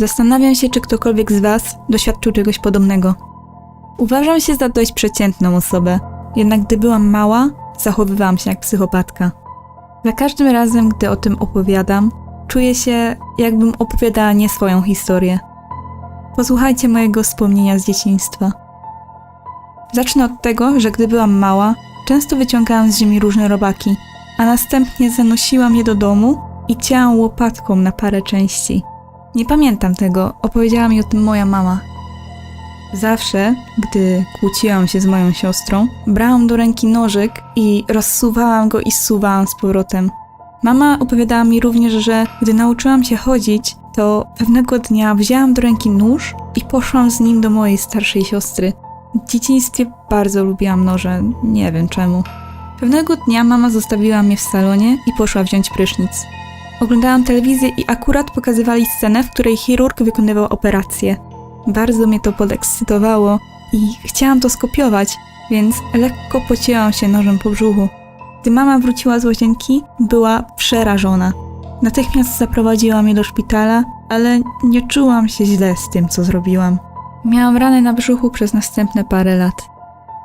Zastanawiam się, czy ktokolwiek z Was doświadczył czegoś podobnego. Uważam się za dość przeciętną osobę, jednak gdy byłam mała, zachowywałam się jak psychopatka. Za każdym razem, gdy o tym opowiadam, czuję się, jakbym opowiadała nie swoją historię. Posłuchajcie mojego wspomnienia z dzieciństwa. Zacznę od tego, że gdy byłam mała, często wyciągałam z ziemi różne robaki, a następnie zanosiłam je do domu i cięłam łopatką na parę części. Nie pamiętam tego, opowiedziała mi o tym moja mama. Zawsze, gdy kłóciłam się z moją siostrą, brałam do ręki nożyk i rozsuwałam go i zsuwałam z powrotem. Mama opowiadała mi również, że gdy nauczyłam się chodzić, to pewnego dnia wzięłam do ręki nóż i poszłam z nim do mojej starszej siostry. W dzieciństwie bardzo lubiłam noże, nie wiem czemu. Pewnego dnia mama zostawiła mnie w salonie i poszła wziąć prysznic. Oglądałam telewizję i akurat pokazywali scenę, w której chirurg wykonywał operację. Bardzo mnie to podekscytowało i chciałam to skopiować, więc lekko pocięłam się nożem po brzuchu. Gdy mama wróciła z łazienki, była przerażona. Natychmiast zaprowadziła mnie do szpitala, ale nie czułam się źle z tym, co zrobiłam. Miałam rany na brzuchu przez następne parę lat.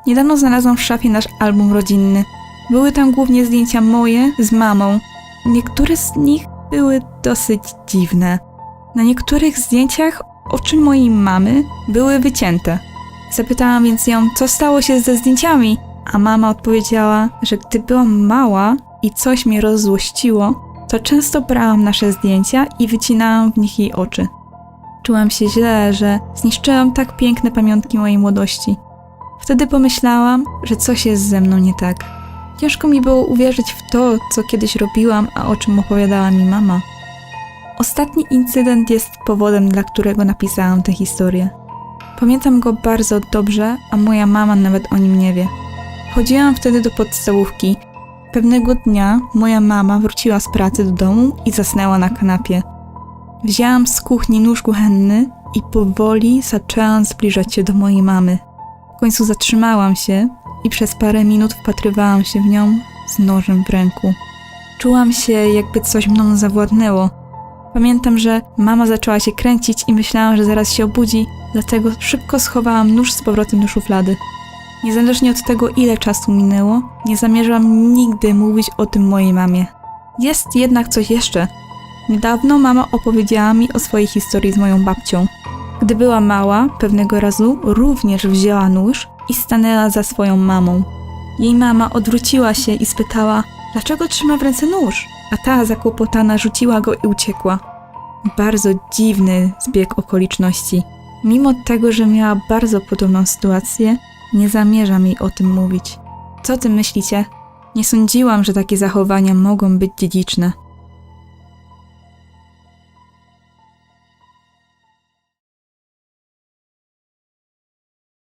Niedawno znalazłam w szafie nasz album rodzinny. Były tam głównie zdjęcia moje z mamą. Niektóre z nich były dosyć dziwne. Na niektórych zdjęciach oczy mojej mamy były wycięte. Zapytałam więc ją, co stało się ze zdjęciami, a mama odpowiedziała, że gdy byłam mała i coś mnie rozzłościło, to często brałam nasze zdjęcia i wycinałam w nich jej oczy. Czułam się źle, że zniszczyłam tak piękne pamiątki mojej młodości. Wtedy pomyślałam, że coś jest ze mną nie tak. Ciężko mi było uwierzyć w to, co kiedyś robiłam, a o czym opowiadała mi mama. Ostatni incydent jest powodem, dla którego napisałam tę historię. Pamiętam go bardzo dobrze, a moja mama nawet o nim nie wie. Chodziłam wtedy do podstawówki. Pewnego dnia moja mama wróciła z pracy do domu i zasnęła na kanapie. Wzięłam z kuchni nóż kuchenny i powoli zaczęłam zbliżać się do mojej mamy. W końcu zatrzymałam się i przez parę minut wpatrywałam się w nią z nożem w ręku. Czułam się, jakby coś mną zawładnęło. Pamiętam, że mama zaczęła się kręcić i myślałam, że zaraz się obudzi, dlatego szybko schowałam nóż z powrotem do szuflady. Niezależnie od tego, ile czasu minęło, nie zamierzam nigdy mówić o tym mojej mamie. Jest jednak coś jeszcze. Niedawno mama opowiedziała mi o swojej historii z moją babcią. Gdy była mała, pewnego razu również wzięła nóż i stanęła za swoją mamą. Jej mama odwróciła się i spytała, dlaczego trzyma w ręce nóż, a ta zakłopotana rzuciła go i uciekła. Bardzo dziwny zbieg okoliczności. Mimo tego, że miała bardzo podobną sytuację, nie zamierzam jej o tym mówić. Co ty myślicie? Nie sądziłam, że takie zachowania mogą być dziedziczne.